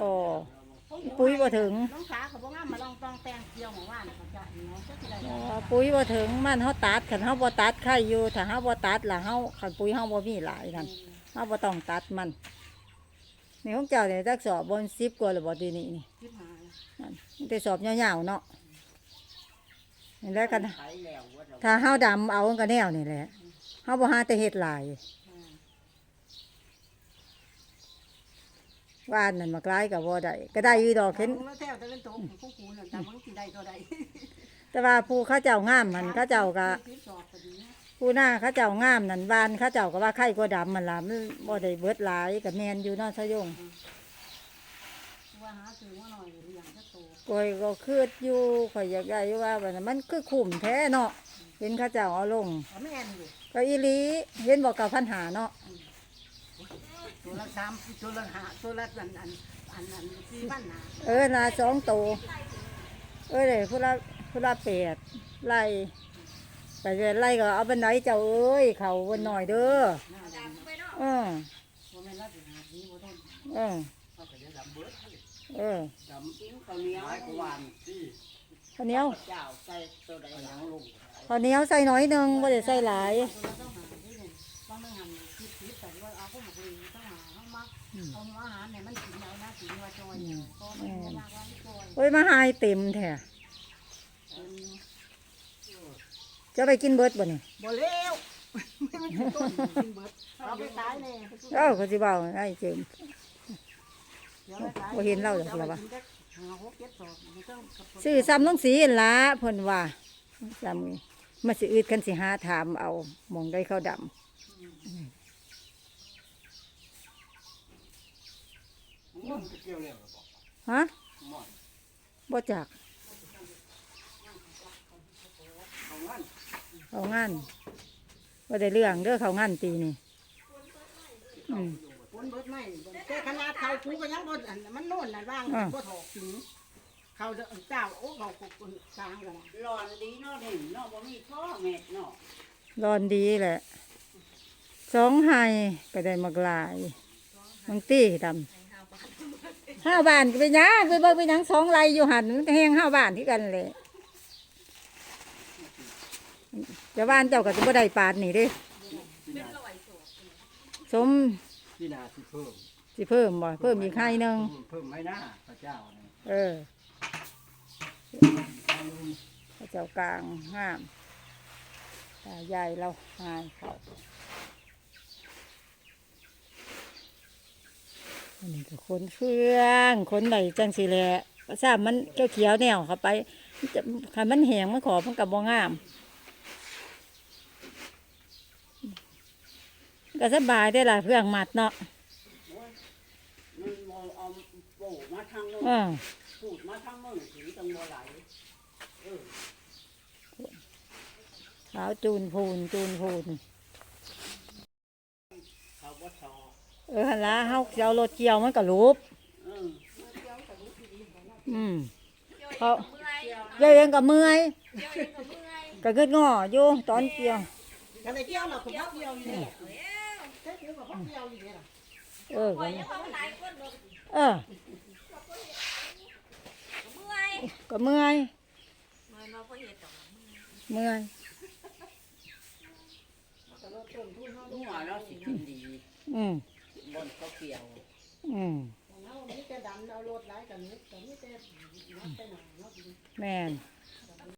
โอ้ ปุ๋ยบ่ถึง น้องขาเขาบอกว่ามาลองตองแตงเกี่ยวหมู่บ้านเขาจะเนาะจะสิได้อ๋อปุ๋ยบ่ถึงมันเฮาตัดคันเฮาบ่ตัดไข่อยู่ถ้าเฮาบ่ตัดล่ะเฮาคันปุ๋ยเฮาบ่มีหลายนั่นเฮาบ่ต้องตัดมันนี่ของเจ้าเนี่ยจักสอบบน10กว่าหรือบ่ดีนี่นี่คิดหานั่นมันแต่สอบยาวๆเนาะนี่แหละกันไถแล้วว่าเราถ้าเฮาดำเอาก็แนวนี่แหละเฮาบ่หาแต่เฮ็ดหลาย ว่านนั่นมากลายก็บ่ได้ก็ได้อยู่ดอกเห็น แล้วแถวตะเล่นโตของกูนั่นแต่มันสิได้ก็ได้แต่ว่าผู้เขาเจ้างามมันเขาเจ้าก็คิดสอบพอดีนะผู้หน้าเขาเจ้างามนั่นบานเขาเจ้าก็ว่าไข่ก็ดำมันล่ะมันบ่ได้เบิดหลายกับแมนอยู่เนาะซะยงว่าหาซื้อมาหน่อยหรืออย่างจะโตกอยก็คืดอยู่ข่อยอยากได้อยู่ว่าบัดนั้นมันคือคุ้มแท้เนาะเห็นเขาเจ้าเอาลงเอาแม่นอยู่ก็อีหลีเห็นบอกกับพันหาเนาะ ตัวละสามตัวละห้าตัวละอันอันอันอันสี่พันหาเออนาสองโตวเออเลยผู้ละผู้ละแปดไล่ไปเรื่อยไล่ก็เอาบันไดเจ้าเอ้ยเขาบนหน่อยเด้อหน้าดำเออว่าแม่นละสิหาดีบ่ต้นเออเขาก็จะดำเบิดเออดำกินข้าวเหนียวไม้กวานที่ข้าวเหนียวเจ้าใส่ตัวใดหลังลงข้าวเหนียวใส่น้อยหนึงไม่ได้ใส่หลายตัวละต้องหาที่หนึ่งต้องไม่หันคิดคิดแต่ว่าเอาพวกหมกลีต้องหา เขามักเอาอาหารเนี่ยมันกินเอานะกินว่าจอยเนี่ยก็มันบ่มากว่าที่จอยโอ้ยมาหายเต็มแท้จะไปกินเบิดบ่นี่บ่เร็วไม่มันกินต้นกินเบิดเอาไปตายแน่เอ้าเขาสิเบาไอ้เจิมดี๋ยวไปตายบ่เห็นเราเหรอล่ะวะหาหกเจ็ดศอกมันต้องกับซื้อซ้ำต้องสีหั่นละเพิ่นว่าซ้ำนี่มาสิอืดกันสิหาถามเอาหมองได้ข้าวด มันเกี่ยวแล้วบอกำฮะหมอนบ่จักเอางั้นเขางานบ่ได้เรื่องเด้อเขางานปีนี่อืม ปนเบิดไม่แต่ขนาดเขากูก็ยังบ่อันมันโน่นน่ะว่างอ่า บ่ถอกถึงเขาเจ้าโอ้เขากุกกลางกันนะร้อนดีเนาะนี่เนาะบ่มีท่อเม็ดเนาะร้อนดีแหละสองไห้ก็ได้มากหลายบางตี้ดำ ห้าบานก็ไปหยังไปเบิ่งไปหยังสองไรอยู่หันมันก็แห้งห้าบานที่กันเลยแต่บ้านเจ้าก็จะบ่ได้ปานนี่เด้สมที่นาสิเพิ่มสิเพิ่มบ่เพิ่มอีกไข่หนึงเพิ่มไม่น่าพระเจ้านี่เออพระเจ้ากลางห้ามตายายเราหายเขา อันนี้ก็คนเครื่องคนไหนจังสิแหละทราบมันเขียวเขียวๆแนวเข้าไปมันจะคันมันแหงมันขอมันกับบ่งาม ก็สบายได้หลายเพื่องมัดเนาะมันบ่เอาปลูกมาทางนึงอ่าปลูกมาทางมึงสีตังบ่ไหลเออขาวจูนพูนจูนพูน เขาบ่ชอ เออหันละเฮาสิเอารถเกี่ยวมันก็รูปเอออืมเขาเกี่ยวเองกับเมื่อยก็เกิดงออยู่ตอนเกี่ยวกันเลยเกี่ยวเราผมพักเกี่ยวอยู่เนี่ยเกี่ยวกับพักเกี่ยวอยู่เนี่ยเออก็เออก็เมื่อยเมื่อยหัวเราสิกินดีอืม บนเขาเกี่ยวอืมเอามีแต่ดำเอารถไหลกันนี้แต่มีแต่นับไปหนาเนาะแม่น